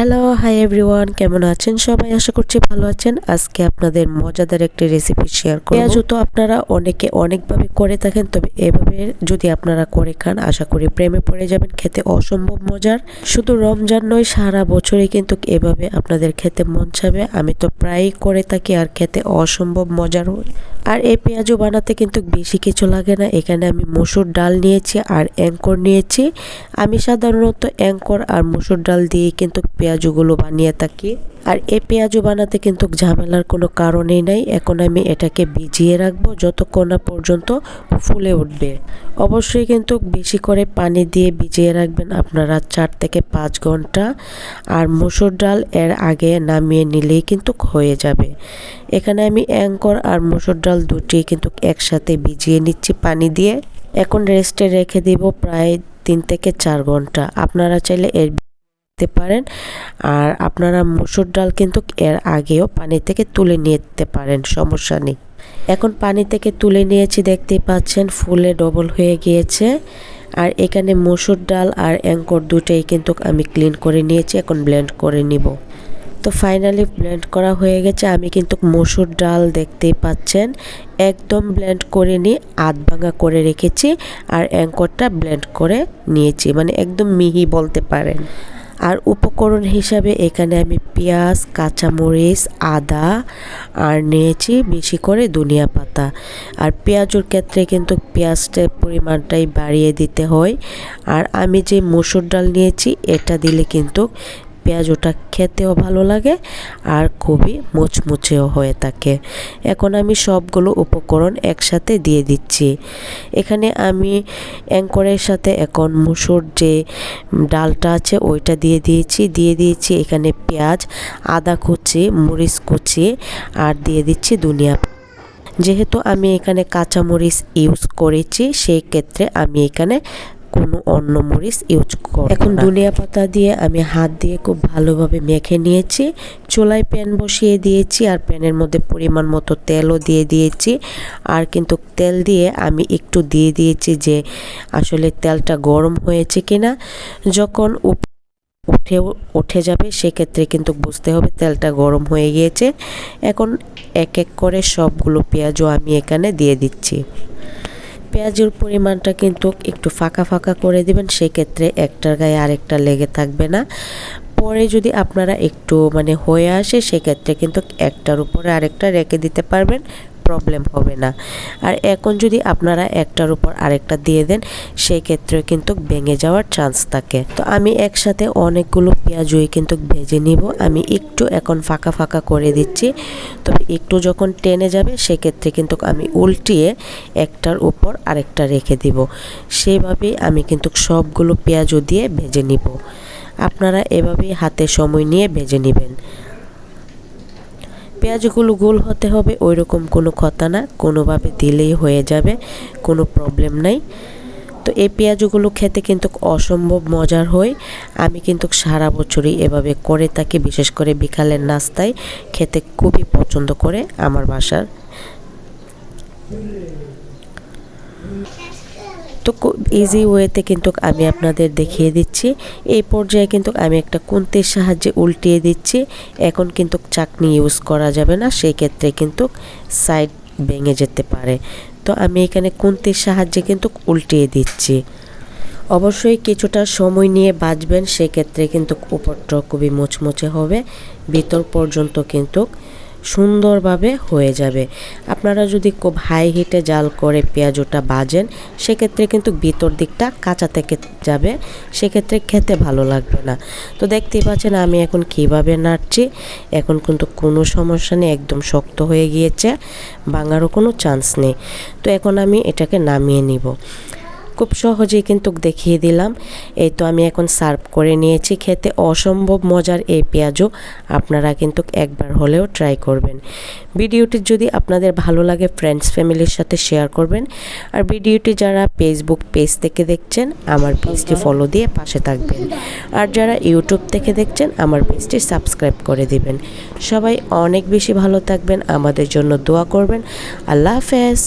Hello hi everyone কেমন আছেন সবাই? আশা করছি ভালো আছেন। আজকে আপনাদের মজাদার একটি রেসিপি শেয়ার করব। পেঁয়াজ তো আপনারা অনেকে অনেকভাবে করে থাকেন তবে এভাবে যদি আপনারা করে খান আশা করি প্রেমে পড়ে যাবেন। খেতে অসম্ভব মজার। শুধু রমজান নয় সারা বছরই কিন্তু এভাবে আপনাদের খেতে মন চাবে। আমি তো প্রায়ই করে থাকি আর খেতে অসম্ভব মজার হয়। আর এই পেঁয়াজও বানাতে কিন্তু বেশি কিছু লাগে না। এখানে আমি মুসুর ডাল নিয়েছি আর অ্যাঙ্কর নিয়েছি। আমি সাধারণত অ্যাঙ্কর আর মুসুর ডাল দিয়ে কিন্তু পেঁয়াজগুলো বানিয়ে থাকি। আর এই পেঁয়াজও বানাতে কিন্তু ঝামেলার কোনো কারণেই নাই। এখন আমি এটাকে ভিজিয়ে রাখব যতক্ষণ না পর্যন্ত ফুলে উঠবে। অবশ্যই কিন্তু বেশি করে পানি দিয়ে ভিজিয়ে রাখবেন আপনারা চার থেকে পাঁচ ঘণ্টা। আর মুসুর ডাল এর আগে নামিয়ে নিলেই কিন্তু হয়ে যাবে। এখানে আমি অ্যাঙ্কর আর মুসুর ডাল দুটি কিন্তু একসাথে ভিজিয়ে নিচ্ছি পানি দিয়ে। এখন রেস্টে রেখে দিব প্রায় তিন থেকে চার ঘণ্টা। আপনারা চাইলে এর দিতে পারেন। আর আপনারা মসুর ডাল কিন্তু এর আগেও পানি থেকে তুলে নিতে পারেন, সমস্যা নেই। এখন পানি থেকে তুলে নিয়েছি, দেখতেই পাচ্ছেন ফুলে ডবল হয়ে গিয়েছে। আর এখানে মসুর ডাল আর অ্যাঙ্কর দুটোই কিন্তু আমি ক্লিন করে নিয়েছি, এখন ব্লেন্ড করে নিব। তো ফাইনালি ব্লেন্ড করা হয়ে গেছে, আমি কিন্তু মসুর ডাল দেখতেই পাচ্ছেন, একদম ব্লেন্ড করে নিয়ে আধ ভাঙা করে রেখেছি, আর অ্যাঙ্করটা ব্লেন্ড করে নিয়েছি মানে একদম মিহি বলতে পারেন। আর উপকরণ হিসাবে এখানে আমি পেঁয়াজ, কাঁচামরিচ, আদা আর নিয়েছি বেশি করে ধনিয়া পাতা। আর পেঁয়াজের ক্ষেত্রে কিন্তু পেঁয়াজটার পরিমাণটাই বাড়িয়ে দিতে হয়। আর আমি যে মুসুর ডাল নিয়েছি, এটা দিলে কিন্তু পেঁয়াজ ওটা খেতেও ভালো লাগে আর খুবই মুচমুচেও হয়ে থাকে। এখন আমি সবগুলো উপকরণ একসাথে দিয়ে দিচ্ছি। এখানে আমি অ্যাঙ্করের সাথে এখন মুসুর যে ডালটা আছে ওইটা দিয়ে দিয়েছি। দিয়ে দিয়েছি এখানে পেঁয়াজ, আদা কুচি, মরিচ কুচি আর দিয়ে দিচ্ছি দুনিয়া যেহেতু আমি এখানে কাঁচামরিচ ইউজ করেছি, সেই ক্ষেত্রে আমি এখানে কোনো অন্য মরিচ ইউজ কর। এখন ধনিয়া পাতা দিয়ে আমি হাত দিয়ে খুব ভালোভাবে মেখে নিয়েছি। চুলায় প্যান বসিয়ে দিয়েছি আর প্যানের মধ্যে পরিমাণ মতো তেলও দিয়ে দিয়েছি। আর কিন্তু তেল দিয়ে আমি একটু দিয়ে দিয়েছি যে আসলে তেলটা গরম হয়েছে কিনা। যখন উঠে উঠে যাবে সেক্ষেত্রে কিন্তু বুঝতে হবে তেলটা গরম হয়ে গিয়েছে। এখন এক এক করে সবগুলো পেঁয়াজও আমি এখানে দিয়ে দিচ্ছি। পেঁয়াজের পরিমাণটা কিন্তু একটু ফাঁকা ফাঁকা করে দেবেন, সেক্ষেত্রে একটার গায়ে আরেকটা লেগে থাকবে না। পরে যদি আপনারা একটু মানে হয়ে আসে, সেক্ষেত্রে কিন্তু একটার উপরে আরেকটা রেখে দিতে পারবেন। প্রবলেম হবে না। আর এখন যদি আপনারা একটার উপর আরেকটা দিয়ে দেন, সেই ক্ষেত্রে কিন্তু ভেঙে যাওয়ার চান্স থাকে। তো আমি একসাথে অনেকগুলো পেঁয়াজই কিন্তু ভেজে নিব। আমি একটু এখন ফাঁকা ফাঁকা করে দিচ্ছি। তবে একটু যখন টেনে যাবে, সেক্ষেত্রে কিন্তু আমি উল্টিয়ে একটার উপর আরেকটা রেখে দিব। সেভাবেই আমি কিন্তু সবগুলো পেঁয়াজও দিয়ে ভেজে নিব। আপনারা এভাবেই হাতে সময় নিয়ে ভেজে নেবেন। পেঁয়াজগুলো গোল হতে হবে ওই রকম কোনো কথা না, কোনোভাবে দিলেই হয়ে যাবে, কোনো প্রবলেম নাই। তো এই পেঁয়াজগুলো খেতে কিন্তু অসম্ভব মজার হয়। আমি কিন্তু সারা বছরই এভাবে করে থাকি, বিশেষ করে বিকালের নাস্তায়। খেতে খুবই পছন্দ করে আমার বাসার। তো ইজি ওয়েতে কিন্তু আমি আপনাদের দেখিয়ে দিচ্ছি। এই পর্যায়ে কিন্তু আমি একটা কুন্তির সাহায্যে উল্টিয়ে দিচ্ছি। এখন কিন্তু চাকনি ইউজ করা যাবে না, সেই ক্ষেত্রে কিন্তু সাইড ভেঙে যেতে পারে। তো আমি এখানে কুন্তির সাহায্যে কিন্তু উল্টিয়ে দিচ্ছি। অবশ্যই কিছুটা সময় নিয়ে বাঁচবেন সেক্ষেত্রে কিন্তু উপরটা খুবই মুচমুচে হবে। ভিতর পর্যন্ত কিন্তু সুন্দরভাবে হয়ে যাবে। আপনারা যদি খুব হাই হিটে জাল করে পেঁয়াজটা বাজেন, সেক্ষেত্রে কিন্তু ভিতর দিকটা কাঁচা থেকে যাবে, সেক্ষেত্রে খেতে ভালো লাগবে না। তো দেখতেই পাচ্ছেন আমি এখন কীভাবে নাড়ছি। এখন কিন্তু কোনো সমস্যা নেই, একদম শক্ত হয়ে গিয়েছে, ভাঙারও কোনো চান্স নেই। তো এখন আমি এটাকে নামিয়ে নিব। খুব সহজেই কিন্তু দেখিয়ে দিলাম। এই তো আমি এখন সার্ভ করে নিয়েছি খেতে। অসম্ভব মজার এই পেঁয়াজও আপনারা কিন্তু একবার হলেও ট্রাই করবেন। ভিডিওটি যদি আপনাদের ভালো লাগে ফ্রেন্ডস ফ্যামিলির সাথে শেয়ার করবেন। আর ভিডিওটি যারা ফেসবুক পেজ থেকে দেখছেন, আমার পেজটি ফলো দিয়ে পাশে থাকবেন। আর যারা ইউটিউব থেকে দেখছেন, আমার পেজটি সাবস্ক্রাইব করে দিবেন। সবাই অনেক বেশি ভালো থাকবেন, আমাদের জন্য দোয়া করবেন। আল্লাহ হাফেজ।